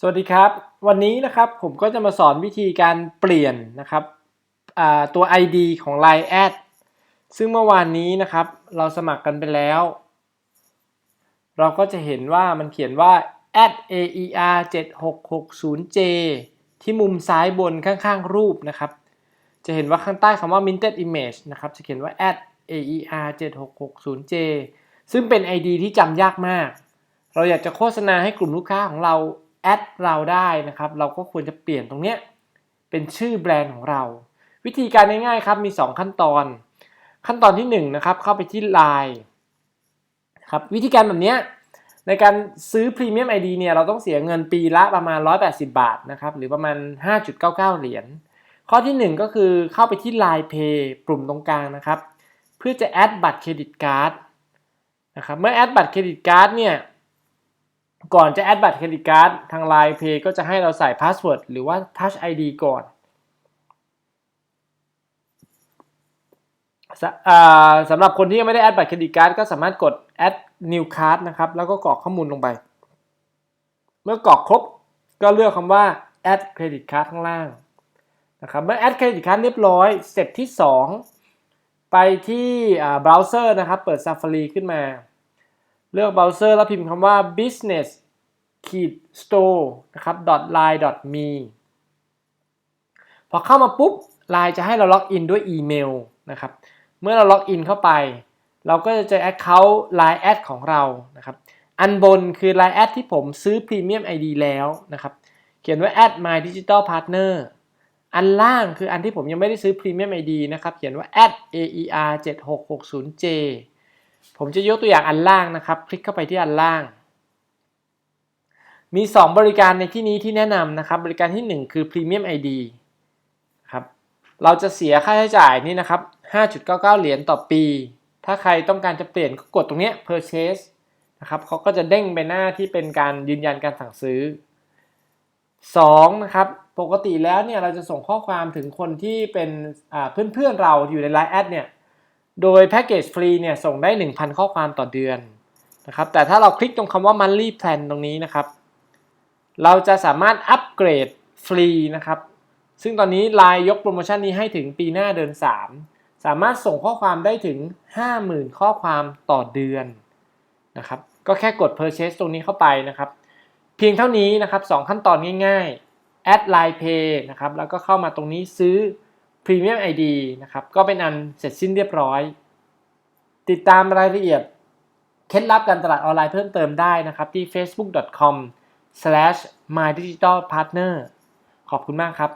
สวัสดีครับ วันนี้นะครับผมก็จะมาสอนวิธีการเปลี่ยนนะครับตัว ID ของ Line แอดซึ่งเมื่อวานนี้นะครับ เราสมัครกันไปแล้ว เราก็จะเห็นว่ามันเขียนว่า aer 7660j ที่มุมซ้ายบนข้างๆ รูปนะครับ จะเห็นว่าข้างใต้คำว่า minted image นะครับ จะเขียนว่า aer 7660j ซึ่งเป็น ID ที่จำยากมาก เราอยากจะโฆษณาให้กลุ่มลูกค้าของเรา แอดเราได้นะครับ เราก็ควรจะเปลี่ยนตรงเนี้ยเป็นชื่อแบรนด์ของเรา วิธีการง่ายๆครับมี 2 ขั้นตอน ขั้นตอนที่1นะครับเข้าไปที่ Line ครับวิธีการแบบเนี้ยในการซื้อ Premium ID เนี่ยเราต้องเสียเงินปีละประมาณ 180 บาทนะครับหรือประมาณ 5.99 เหรียญข้อที่ 1 ก็คือเข้าไปที่ Line Pay ปุ่มตรงกลางนะครับ เพื่อจะแอดบัตรเครดิตการ์ดนะครับเมื่อแอดบัตรเครดิตการ์ดเนี่ย ก่อนจะแอดบัตรเครดิตการ์ดทาง Line Pay ก็จะให้เราใส่พาสเวิร์ดหรือว่า Touch ID ก่อนสสำหรับคนที่ยังไม่ได้แอดบัตรเครดิตการ์ดก็สามารถกด add new card นะครับแล้วก็กรอกข้อมูลลงไป เมื่อกรอกครบก็เลือกคำว่า add credit card ข้างล่างนะครับเมื่อ add credit card เรียบร้อยสเต็ปที่ 2 ไปที่เบราว์เซอร์นะครับเปิด Safari ขึ้นมา เลือกเบราว์เซอร์แล้วพิมพ์คำว่า business ขีด store นะครับ line me พอเข้ามาปุ๊บ Line จะให้เราล็อกอินด้วยอีเมลนะครับ เมื่อเราล็อกอินเข้าไป เราก็จะเจอ Account Line แอดของเรานะครับ อันบนคือ Line แอดที่ผมซื้อ Premium ID แล้วนะครับ เขียนว่า add my digital partner อันล่างคืออันที่ผมยังไม่ได้ซื้อ Premium ID นะครับ เขียนว่า add aer 7660j ผมจะยกตัวอย่างอันล่างนะครับ คลิกเข้าไปที่อันล่าง มี 2 บริการในที่นี้ที่แนะนำนะครับ บริการที่ 1 คือ Premium ID ครับเราจะเสียค่าใช้จ่ายนี่นะครับ 5.99 เหรียญต่อปี ถ้าใครต้องการจะเปลี่ยนก็กดตรงนี้ purchase นะครับเขาก็จะเด้งไปหน้าที่เป็นการยืนยันการสั่งซื้อ 2 นะครับ ปกติแล้วเนี่ยเราจะส่งข้อความถึงคนที่เป็นเพื่อนๆเราอยู่ใน Line แอดเนี่ย โดยแพ็กเกจฟรีเนี่ยส่งได้ 1,000 ข้อความต่อเดือนนะครับแต่ถ้าเราคลิกตรงคำว่า monthly plan ตรงนี้นะครับ เราจะสามารถอัปเกรดฟรีนะครับซึ่งตอนนี้ Line ยกโปรโมชั่นนี้ให้ถึงปีหน้าเดือน 3 สามารถส่งข้อความได้ถึง 50,000 ข้อความต่อเดือนนะครับก็แค่กด purchase ตรงนี้เข้าไปนะครับ เพียงเท่านี้นะครับ 2 ขั้นตอนง่ายๆ add Line Pay นะครับแล้วก็เข้ามาตรงนี้ซื้อ Premium ID นะครับ ก็เป็นอันเสร็จสิ้นเรียบร้อย ติดตามรายละเอียดเคล็ดลับการตลาดออนไลน์เพิ่มเติมได้นะครับที่ facebook.com/mydigitalpartner ขอบคุณมากครับ